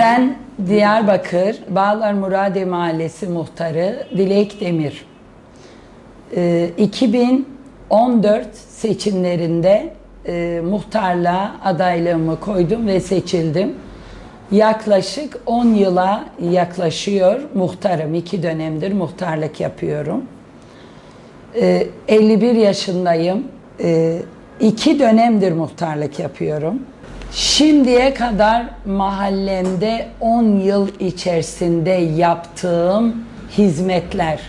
Ben Diyarbakır Bağlar Muradiye Mahallesi muhtarı Dilek Demir. Ee, 2014 seçimlerinde e, muhtarlığa adaylığımı koydum ve seçildim. Yaklaşık 10 yıla yaklaşıyor muhtarım. iki dönemdir muhtarlık yapıyorum. Ee, 51 yaşındayım. Ee, iki dönemdir muhtarlık yapıyorum. Şimdiye kadar mahallemde 10 yıl içerisinde yaptığım hizmetler,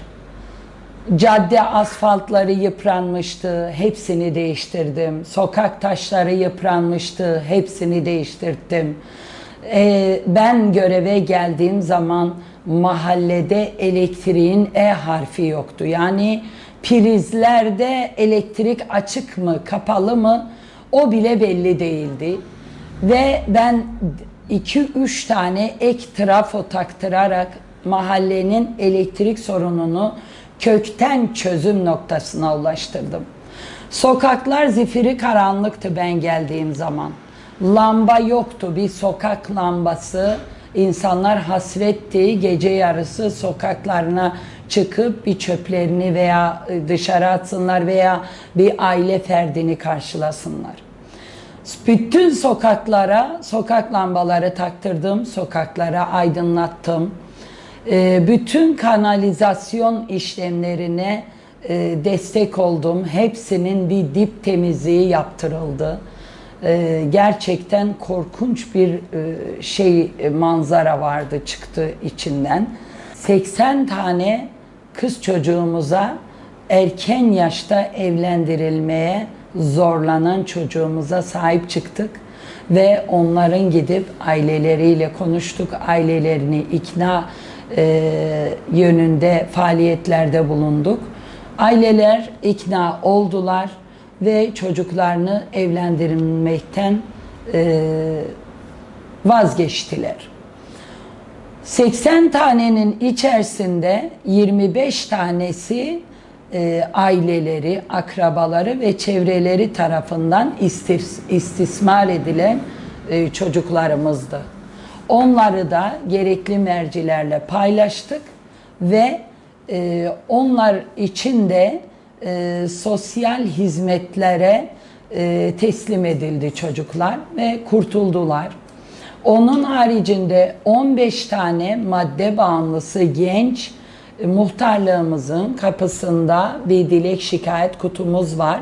cadde asfaltları yıpranmıştı, hepsini değiştirdim. Sokak taşları yıpranmıştı, hepsini değiştirdim. Ee, ben göreve geldiğim zaman mahallede elektriğin E harfi yoktu. Yani prizlerde elektrik açık mı, kapalı mı o bile belli değildi. Ve ben 2-3 tane ek trafo taktırarak mahallenin elektrik sorununu kökten çözüm noktasına ulaştırdım. Sokaklar zifiri karanlıktı ben geldiğim zaman. Lamba yoktu, bir sokak lambası. İnsanlar hasretti, gece yarısı sokaklarına çıkıp bir çöplerini veya dışarı atsınlar veya bir aile ferdini karşılasınlar. Bütün sokaklara sokak lambaları taktırdım, sokaklara aydınlattım. Ee, Bütün kanalizasyon işlemlerine e, destek oldum. Hepsinin bir dip temizliği yaptırıldı. Ee, Gerçekten korkunç bir e, şey e, manzara vardı çıktı içinden. 80 tane kız çocuğumuza erken yaşta evlendirilmeye zorlanan çocuğumuza sahip çıktık ve onların gidip aileleriyle konuştuk. Ailelerini ikna e, yönünde faaliyetlerde bulunduk. Aileler ikna oldular ve çocuklarını evlendirilmekten e, vazgeçtiler. 80 tanenin içerisinde 25 tanesi e, aileleri, akrabaları ve çevreleri tarafından istis, istismar edilen e, çocuklarımızdı. Onları da gerekli mercilerle paylaştık ve e, onlar için de e, sosyal hizmetlere e, teslim edildi çocuklar ve kurtuldular. Onun haricinde 15 tane madde bağımlısı genç muhtarlığımızın kapısında bir dilek şikayet kutumuz var.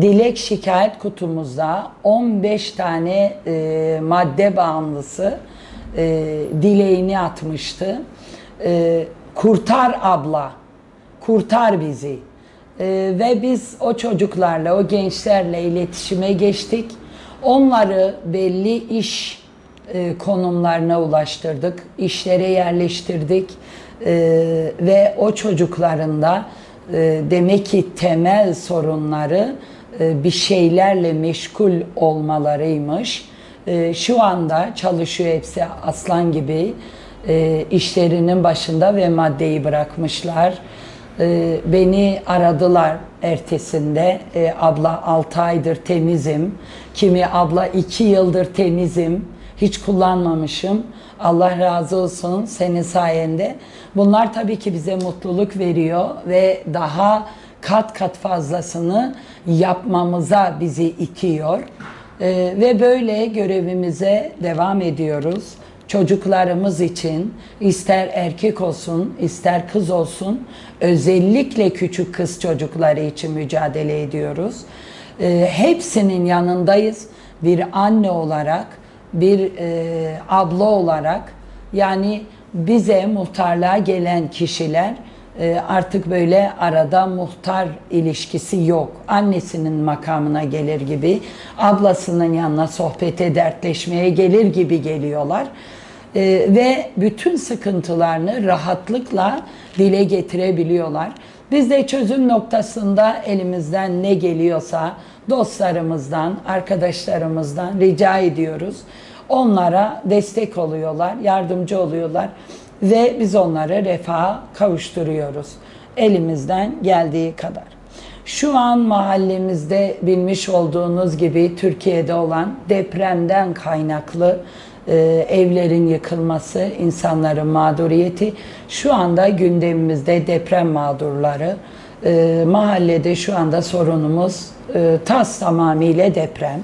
Dilek şikayet kutumuzda 15 tane e, madde bağımlısı e, dileğini atmıştı. E, kurtar abla, kurtar bizi. E, ve biz o çocuklarla, o gençlerle iletişime geçtik. Onları belli iş e, konumlarına ulaştırdık, işlere yerleştirdik E, ve o çocukların da e, demek ki temel sorunları e, bir şeylerle meşgul olmalarıymış. E, şu anda çalışıyor hepsi aslan gibi e, işlerinin başında ve maddeyi bırakmışlar. E, beni aradılar ertesinde. E, abla 6 aydır temizim. Kimi abla 2 yıldır temizim. Hiç kullanmamışım. Allah razı olsun senin sayende. Bunlar tabii ki bize mutluluk veriyor ve daha kat kat fazlasını yapmamıza bizi itiyor. Ee, ve böyle görevimize devam ediyoruz. Çocuklarımız için ister erkek olsun, ister kız olsun, özellikle küçük kız çocukları için mücadele ediyoruz. Ee, hepsinin yanındayız. Bir anne olarak, bir e, abla olarak yani bize muhtarlığa gelen kişiler E, artık böyle arada muhtar ilişkisi yok. Annesinin makamına gelir gibi, ablasının yanına sohbete, dertleşmeye gelir gibi geliyorlar. E, ve bütün sıkıntılarını rahatlıkla dile getirebiliyorlar. Biz de çözüm noktasında elimizden ne geliyorsa dostlarımızdan, arkadaşlarımızdan rica ediyoruz. Onlara destek oluyorlar, yardımcı oluyorlar ve biz onları refaha kavuşturuyoruz. Elimizden geldiği kadar. Şu an mahallemizde bilmiş olduğunuz gibi Türkiye'de olan depremden kaynaklı e, evlerin yıkılması, insanların mağduriyeti şu anda gündemimizde deprem mağdurları. E, mahallede şu anda sorunumuz e, tas tamamıyla deprem.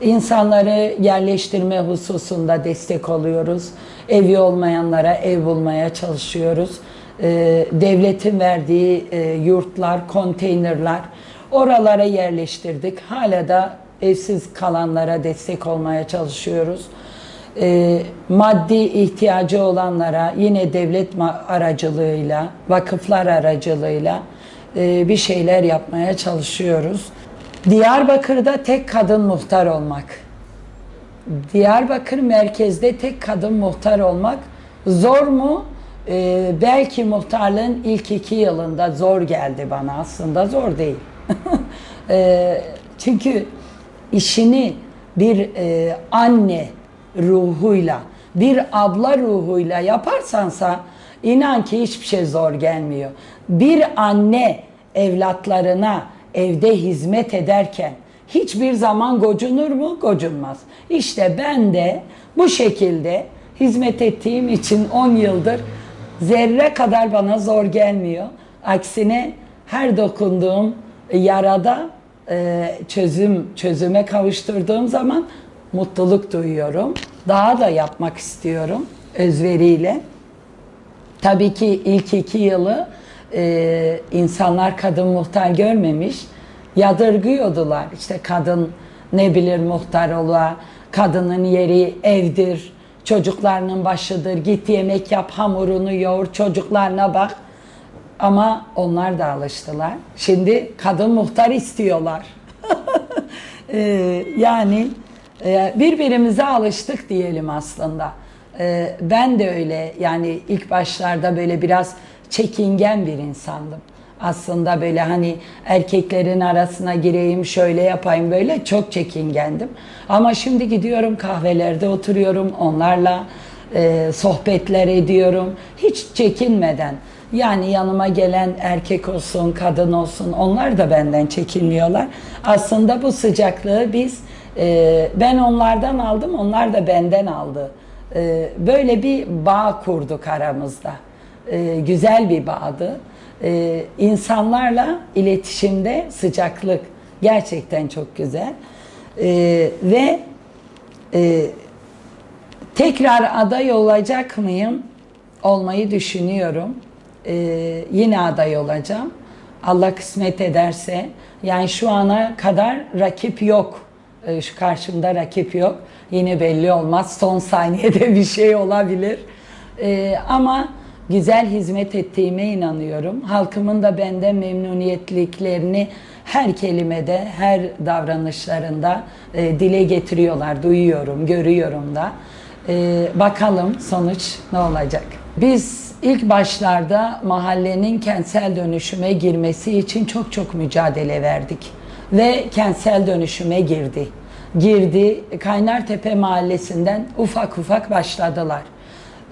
İnsanları yerleştirme hususunda destek oluyoruz. Evi olmayanlara ev bulmaya çalışıyoruz. Ee, devletin verdiği e, yurtlar, konteynerler oralara yerleştirdik. Hala da evsiz kalanlara destek olmaya çalışıyoruz. Ee, maddi ihtiyacı olanlara yine devlet aracılığıyla, vakıflar aracılığıyla e, bir şeyler yapmaya çalışıyoruz. Diyarbakır'da tek kadın muhtar olmak. Diyarbakır merkezde tek kadın muhtar olmak zor mu? Ee, belki muhtarlığın ilk iki yılında zor geldi bana. Aslında zor değil. Ee, çünkü işini bir e, anne ruhuyla, bir abla ruhuyla yaparsansa inan ki hiçbir şey zor gelmiyor. Bir anne evlatlarına evde hizmet ederken hiçbir zaman gocunur mu? Gocunmaz. İşte ben de bu şekilde hizmet ettiğim için 10 yıldır zerre kadar bana zor gelmiyor. Aksine her dokunduğum yarada e, çözüm çözüme kavuşturduğum zaman mutluluk duyuyorum. Daha da yapmak istiyorum özveriyle. Tabii ki ilk iki yılı e, insanlar kadın muhtar görmemiş, yadırgıyordular. İşte kadın ne bilir muhtar ola, kadının yeri evdir, çocuklarının başıdır, git yemek yap, hamurunu yoğur, çocuklarına bak. Ama onlar da alıştılar. Şimdi kadın muhtar istiyorlar. E, yani e, birbirimize alıştık diyelim aslında. E, ben de öyle yani ilk başlarda böyle biraz çekingen bir insandım. Aslında böyle hani erkeklerin arasına gireyim şöyle yapayım böyle çok çekingendim. Ama şimdi gidiyorum kahvelerde oturuyorum onlarla e, sohbetler ediyorum hiç çekinmeden. Yani yanıma gelen erkek olsun, kadın olsun onlar da benden çekinmiyorlar. Aslında bu sıcaklığı biz e, ben onlardan aldım, onlar da benden aldı. E, böyle bir bağ kurduk aramızda. E, güzel bir bağdı. E, insanlarla iletişimde sıcaklık gerçekten çok güzel. E, ve e, tekrar aday olacak mıyım? Olmayı düşünüyorum. Ee, yine aday olacağım. Allah kısmet ederse. Yani şu ana kadar rakip yok. Ee, şu karşımda rakip yok. Yine belli olmaz. Son saniyede bir şey olabilir. Ee, ama güzel hizmet ettiğime inanıyorum. Halkımın da benden memnuniyetliklerini her kelimede, her davranışlarında e, dile getiriyorlar. Duyuyorum, görüyorum da. Ee, bakalım sonuç ne olacak? Biz ilk başlarda mahallenin kentsel dönüşüme girmesi için çok çok mücadele verdik. Ve kentsel dönüşüme girdi. Girdi. Kaynartepe mahallesinden ufak ufak başladılar.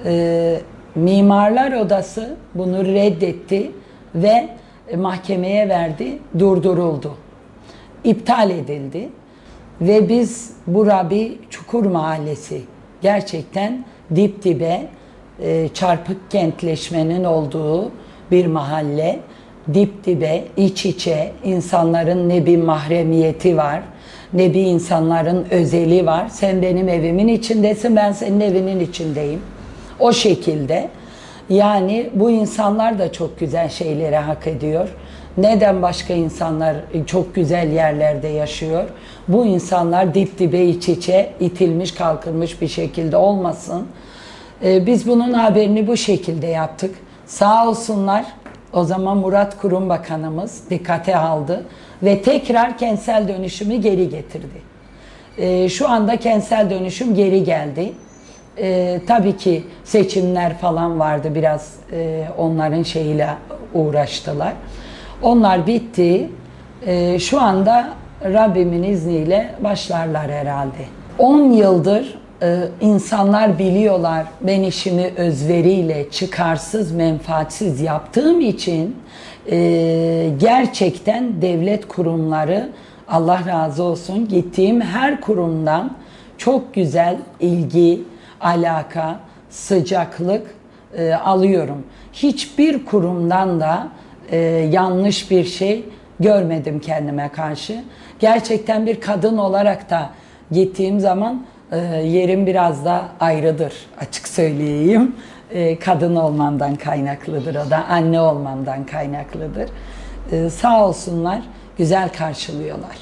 Ee, Mimarlar Odası bunu reddetti ve mahkemeye verdi, durduruldu. İptal edildi. Ve biz bura bir çukur mahallesi. Gerçekten dip dibe e, çarpık kentleşmenin olduğu bir mahalle. Dip dibe, iç içe insanların ne bir mahremiyeti var, ne bir insanların özeli var. Sen benim evimin içindesin, ben senin evinin içindeyim. O şekilde. Yani bu insanlar da çok güzel şeyleri hak ediyor. Neden başka insanlar çok güzel yerlerde yaşıyor? Bu insanlar dip dibe iç içe itilmiş kalkılmış bir şekilde olmasın. Ee, biz bunun haberini bu şekilde yaptık. Sağ olsunlar O zaman Murat Kurum Bakanımız dikkate aldı ve tekrar kentsel dönüşümü geri getirdi. Ee, şu anda kentsel dönüşüm geri geldi. Ee, tabii ki seçimler falan vardı biraz e, onların şeyiyle uğraştılar. Onlar bitti. Ee, şu anda Rabbimin izniyle başlarlar herhalde. 10 yıldır e, insanlar biliyorlar ben işimi özveriyle çıkarsız menfaatsiz yaptığım için e, gerçekten devlet kurumları Allah razı olsun gittiğim her kurumdan çok güzel ilgi, alaka, sıcaklık e, alıyorum. Hiçbir kurumdan da e, yanlış bir şey görmedim kendime karşı. Gerçekten bir kadın olarak da gittiğim zaman yerim biraz da ayrıdır açık söyleyeyim. E, kadın olmamdan kaynaklıdır o da anne olmamdan kaynaklıdır. E, sağ olsunlar güzel karşılıyorlar.